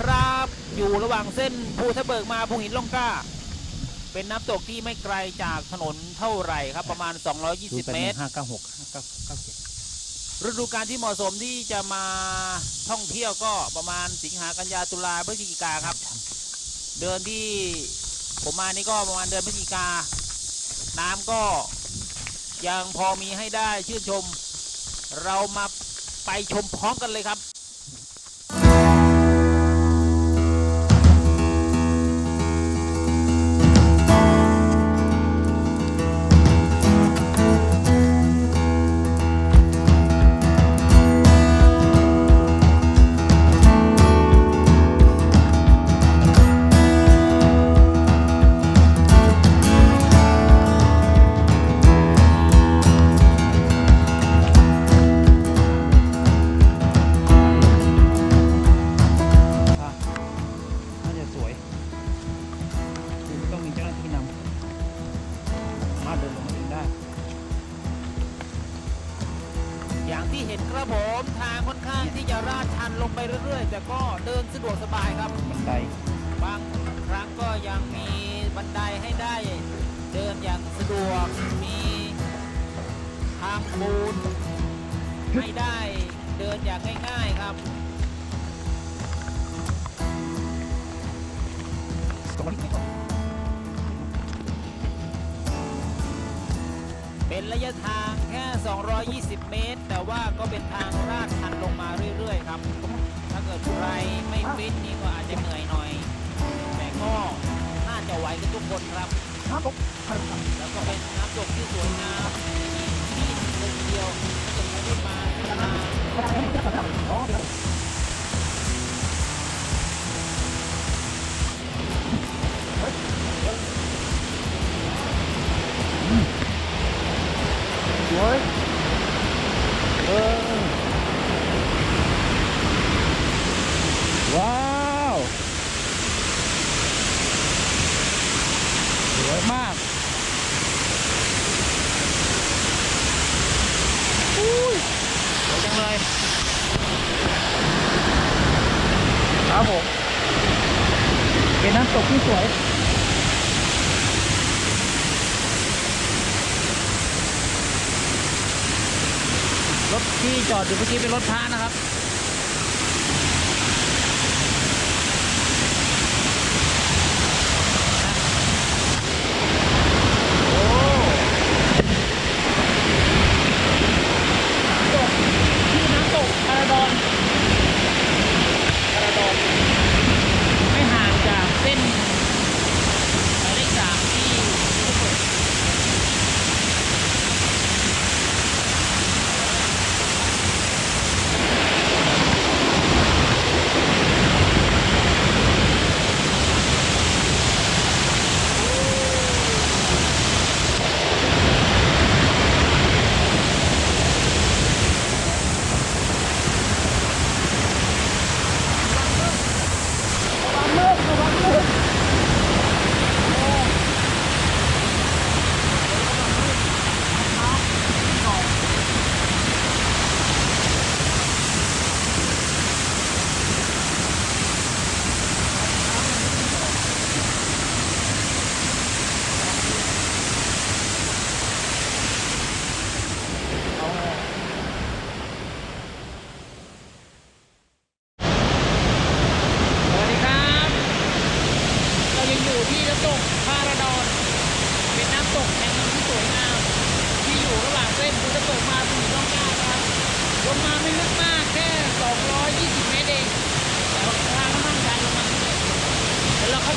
ครับ อยู่ระหว่างเส้นภูทะเบิกมาภูหินล่องกล้า เป็นน้ำตกที่ไม่ไกลจากถนนเท่าไหร่ครับประมาณ 220 เมตร ห้าเก้าหกห้าเก้าเก้าเจ็ดฤดูกาลที่เหมาะสมที่จะมาท่องเที่ยวก็ประมาณสิงหากันยาตุลาพฤศจิกาครับ เดินที่ผมมานี่ก็ประมาณเดือนพฤศจิกา น้ำก็ยังพอมีให้ได้ชื่นชม เรามาไปชมพร้อมกันเลยครับ ครับผมทางค่อนข้างที่จะราดชันลงไปเรื่อย ๆ แต่ก็เดินสะดวกสบายครับบันไดบางครั้งก็ยังมีบันไดให้ได้เดินอย่างสะดวกมีทางปูนให้ได้เดินอย่างง่าย ๆครับ เป็นระยะทางแค่ 220 เมตร แต่ว่าก็เป็นทางลาดชันลงมาเรื่อยๆครับ ถ้าเกิดใครไม่ฟิตนี่ก็อาจจะเหนื่อยหน่อย แต่ก็น่าจะไหวกันทุกคนครับน้ำตกแล้วก็เป็นน้ำตกที่สวยงามที่ที่เดียวถ้าเกิดใครได้มาที่มา ครับผมเป็นน้ำตกที่สวยรถที่จอดอยู่เมื่อกี้เป็นรถพระนะครับ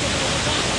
Thank you.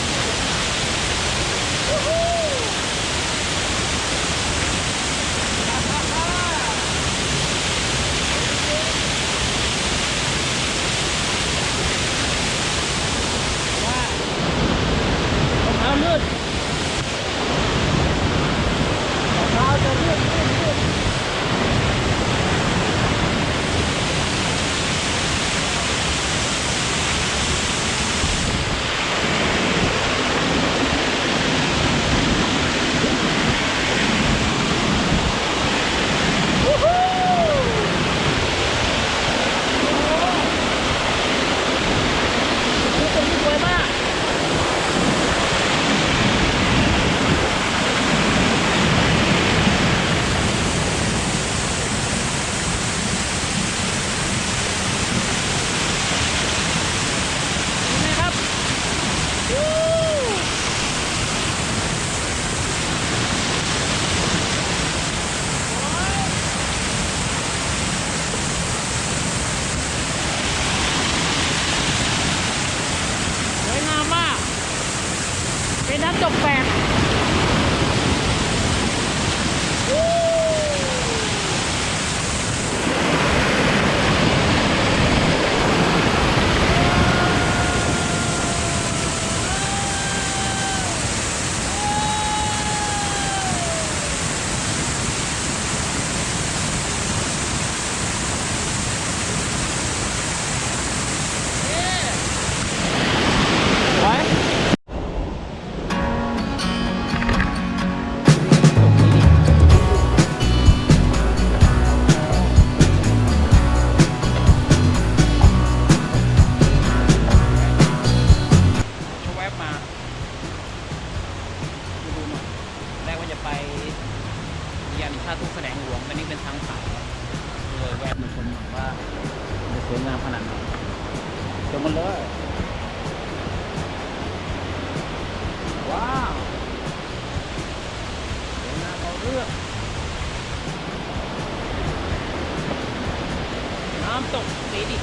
ว้าวเห็นหน้าเขาเลือกน้ำตกสีดิ